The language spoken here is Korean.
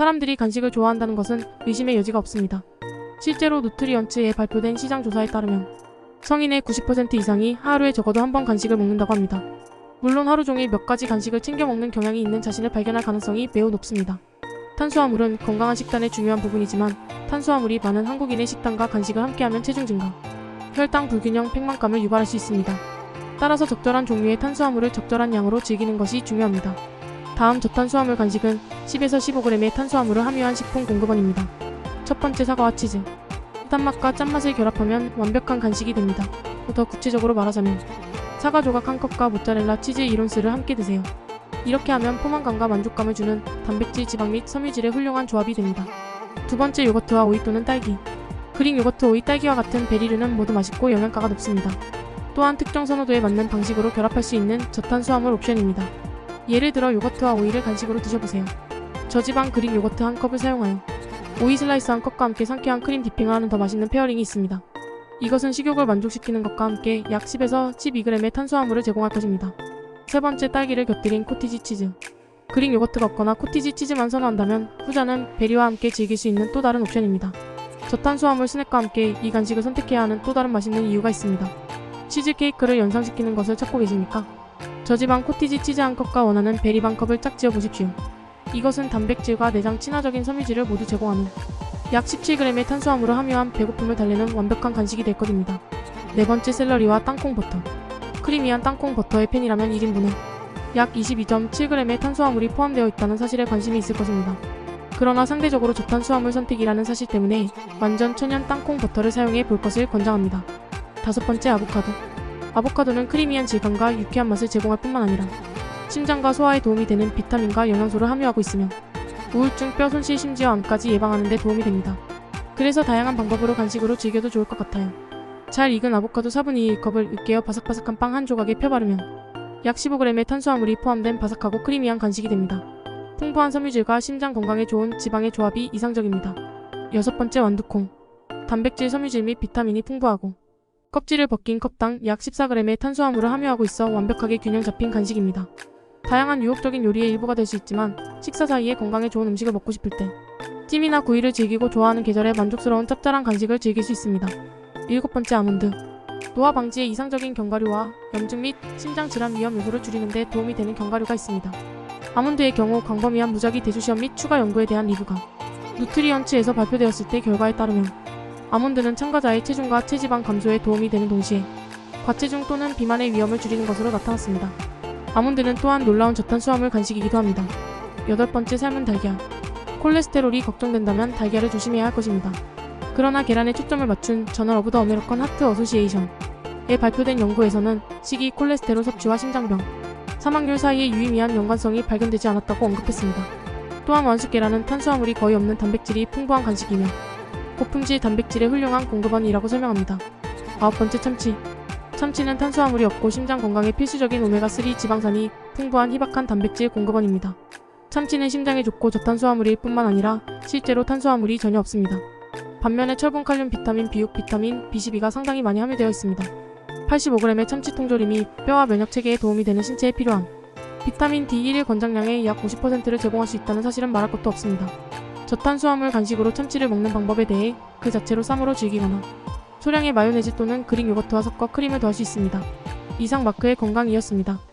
사람들이 간식을 좋아한다는 것은 의심의 여지가 없습니다. 실제로 누트리언츠에 발표된 시장 조사에 따르면 성인의 90% 이상이 하루에 적어도 한 번 간식을 먹는다고 합니다. 물론 하루 종일 몇 가지 간식을 챙겨 먹는 경향이 있는 자신을 발견할 가능성이 매우 높습니다. 탄수화물은 건강한 식단의 중요한 부분이지만 탄수화물이 많은 한국인의 식단과 간식을 함께하면 체중 증가, 혈당 불균형, 팽만감을 유발할 수 있습니다. 따라서 적절한 종류의 탄수화물을 적절한 양으로 즐기는 것이 중요합니다. 다음 저탄수화물 간식은 10에서 15g의 탄수화물을 함유한 식품 공급원입니다. 첫 번째 사과와 치즈. 단맛과 짠맛을 결합하면 완벽한 간식이 됩니다. 더 구체적으로 말하자면 사과 조각 한 컵과 모짜렐라 치즈 1온스를 함께 드세요. 이렇게 하면 포만감과 만족감을 주는 단백질, 지방 및 섬유질의 훌륭한 조합이 됩니다. 두 번째 요거트와 오이 또는 딸기. 그릭 요거트, 오이, 딸기와 같은 베리류는 모두 맛있고 영양가가 높습니다. 또한 특정 선호도에 맞는 방식으로 결합할 수 있는 저탄수화물 옵션입니다. 예를 들어 요거트와 오이를 간식으로 드셔보세요. 저지방 그릭 요거트 한 컵을 사용하여 오이 슬라이스 한 컵과 함께 상쾌한 크림 디핑을 하는 더 맛있는 페어링이 있습니다. 이것은 식욕을 만족시키는 것과 함께 약 10에서 12g의 탄수화물을 제공할 것입니다. 세 번째 딸기를 곁들인 코티지 치즈. 그릭 요거트가 없거나 코티지 치즈만 선호한다면 후자는 베리와 함께 즐길 수 있는 또 다른 옵션입니다. 저탄수화물 스낵과 함께 이 간식을 선택해야 하는 또 다른 맛있는 이유가 있습니다. 치즈 케이크를 연상시키는 것을 찾고 계십니까? 저지방 코티지 치즈 한 컵과 원하는 베리 반 컵을 짝지어 보십시오. 이것은 단백질과 내장 친화적인 섬유질을 모두 제공하는 약 17g의 탄수화물을 함유한 배고픔을 달래는 완벽한 간식이 될 것입니다. 네 번째 샐러리와 땅콩 버터. 크리미한 땅콩 버터의 팬이라면 1인분에 약 22.7g의 탄수화물이 포함되어 있다는 사실에 관심이 있을 것입니다. 그러나 상대적으로 저탄수화물 선택이라는 사실 때문에 완전 천연 땅콩 버터를 사용해 볼 것을 권장합니다. 다섯 번째 아보카도. 아보카도는 크리미한 질감과 유쾌한 맛을 제공할 뿐만 아니라 심장과 소화에 도움이 되는 비타민과 영양소를 함유하고 있으며 우울증, 뼈 손실, 심지어 암까지 예방하는 데 도움이 됩니다. 그래서 다양한 방법으로 간식으로 즐겨도 좋을 것 같아요. 잘 익은 아보카도 4분의 1컵을 으깨어 바삭바삭한 빵 한 조각에 펴바르면 약 15g의 탄수화물이 포함된 바삭하고 크리미한 간식이 됩니다. 풍부한 섬유질과 심장 건강에 좋은 지방의 조합이 이상적입니다. 여섯 번째 완두콩. 단백질, 섬유질 및 비타민이 풍부하고 껍질을 벗긴 컵당 약 14g의 탄수화물을 함유하고 있어 완벽하게 균형 잡힌 간식입니다. 다양한 유혹적인 요리의 일부가 될 수 있지만 식사 사이에 건강에 좋은 음식을 먹고 싶을 때 찜이나 구이를 즐기고 좋아하는 계절에 만족스러운 짭짤한 간식을 즐길 수 있습니다. 일곱 번째 아몬드. 노화 방지에 이상적인 견과류와 염증 및 심장 질환 위험 요소를 줄이는 데 도움이 되는 견과류가 있습니다. 아몬드의 경우 광범위한 무작위 대조시험 및 추가 연구에 대한 리뷰가 누트리언츠에서 발표되었을 때 결과에 따르면 아몬드는 참가자의 체중과 체지방 감소에 도움이 되는 동시에 과체중 또는 비만의 위험을 줄이는 것으로 나타났습니다. 아몬드는 또한 놀라운 저탄수화물 간식이기도 합니다. 여덟 번째 삶은 달걀. 콜레스테롤이 걱정된다면 달걀을 조심해야 할 것입니다. 그러나 계란에 초점을 맞춘 저널 오브 더 아메리칸 하트 어소시에이션에 발표된 연구에서는 식이 콜레스테롤 섭취와 심장병, 사망률 사이의 유의미한 연관성이 발견되지 않았다고 언급했습니다. 또한 완숙 계란은 탄수화물이 거의 없는 단백질이 풍부한 간식이며 고품질 단백질의 훌륭한 공급원이라고 설명합니다. 아홉 번째 참치. 참치는 탄수화물이 없고 심장 건강에 필수적인 오메가3 지방산이 풍부한 희박한 단백질 공급원입니다. 참치는 심장에 좋고 저탄수화물일 뿐만 아니라 실제로 탄수화물이 전혀 없습니다. 반면에 철분, 칼륨, 비타민, 비육, 비타민, B12가 상당히 많이 함유되어 있습니다. 85g의 참치 통조림이 뼈와 면역 체계에 도움이 되는 신체에 필요한 비타민 D1일 권장량의 약 50%를 제공할 수 있다는 사실은 말할 것도 없습니다. 저탄수화물 간식으로 참치를 먹는 방법에 대해 그 자체로 쌈으로 즐기거나 소량의 마요네즈 또는 그릭 요거트와 섞어 크림을 더할 수 있습니다. 이상 마크의 건강이었습니다.